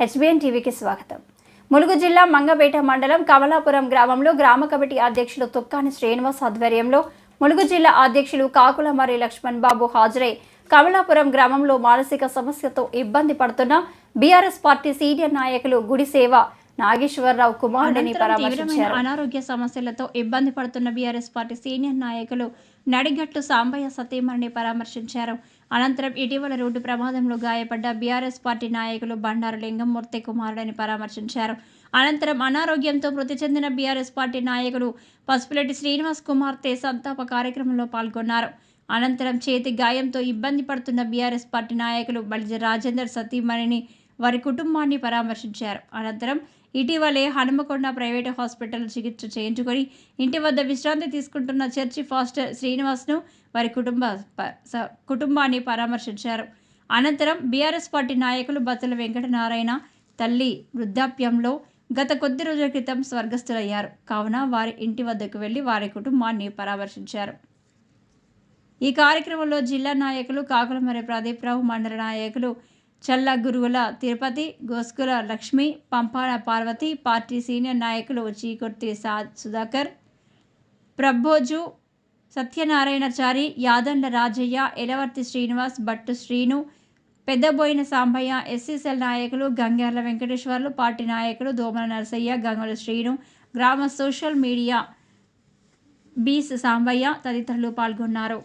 HBN టీవీకి స్వాగతం. ములుగు జిల్లా మంగపేట మండలం కమలాపురం గ్రామంలో గ్రామ కమిటీ అధ్యక్షులు తుక్కాని శ్రీనివాస్ ఆధ్వర్యంలో ములుగు జిల్లా అధ్యక్షులు కాకుల మరి లక్ష్మణ్ బాబు హాజరై కమలాపురం గ్రామంలో మానసిక సమస్యతో ఇబ్బంది పడుతున్న బీఆర్ఎస్ పార్టీ సీనియర్ నాయకులు గుడిసేవ నాగేశ్వరరావు కుమారుడిని పరామర్శించారు. అనారోగ్య సమస్యలతో ఇబ్బంది పడుతున్న బీఆర్ఎస్ పార్టీ సీనియర్ నాయకులు నడిగట్టు సాంబయ్య సతీమణిని పరామర్శించారు. అనంతరం ఇటీవల రోడ్డు ప్రమాదంలో గాయపడ్డ బీఆర్ఎస్ పార్టీ నాయకులు బండారు లింగంమూర్తి కుమారుడిని పరామర్శించారు. అనంతరం అనారోగ్యంతో మృతి చెందిన బీఆర్ఎస్ పార్టీ నాయకుడు పసుపులెట్టి శ్రీనివాస్ కుమార్తె సంతాప కార్యక్రమంలో పాల్గొన్నారు. అనంతరం చేతి గాయంతో ఇబ్బంది పడుతున్న బీఆర్ఎస్ పార్టీ నాయకులు బలిజ రాజేందర్ సతీమణిని వారి కుటుంబాన్ని పరామర్శించారు. అనంతరం ఇటీవలే హనుమకొండ ప్రైవేటు హాస్పిటల్ చికిత్స చేయించుకొని ఇంటి వద్ద విశ్రాంతి తీసుకుంటున్న చర్చి ఫాస్టర్ శ్రీనివాస్ను వారి కుటుంబ ప- స- కుటుంబాన్ని పరామర్శించారు. అనంతరం బీఆర్ఎస్ పార్టీ నాయకులు బత్తుల వెంకటనారాయణ తల్లి వృద్ధాప్యంలో గత కొద్ది రోజుల క్రితం స్వర్గస్థులయ్యారు. కావున వారి ఇంటి వద్దకు వెళ్ళి వారి కుటుంబాన్ని పరామర్శించారు. ఈ కార్యక్రమంలో జిల్లా నాయకులు కాకులమరి ప్రదీప్రావు మండల నాయకులు చల్ల గురువుల తిరుపతి గోస్కుల లక్ష్మి పంపాల పార్వతి పార్టీ సీనియర్ నాయకులు చీకుర్తి సా సుధాకర్ ప్రభోజు సత్యనారాయణచారి యాదండ రాజయ్య ఎలవర్తి శ్రీనివాస్ భట్టు శ్రీను పెద్దబోయిన సాంబయ్య ఎస్ఎస్ఎల్ నాయకులు గంగార్ల వెంకటేశ్వర్లు పార్టీ నాయకులు దోమల నరసయ్య గంగుల శ్రీను గ్రామ సోషల్ మీడియా బీస్ సాంబయ్య తదితరులు పాల్గొన్నారు.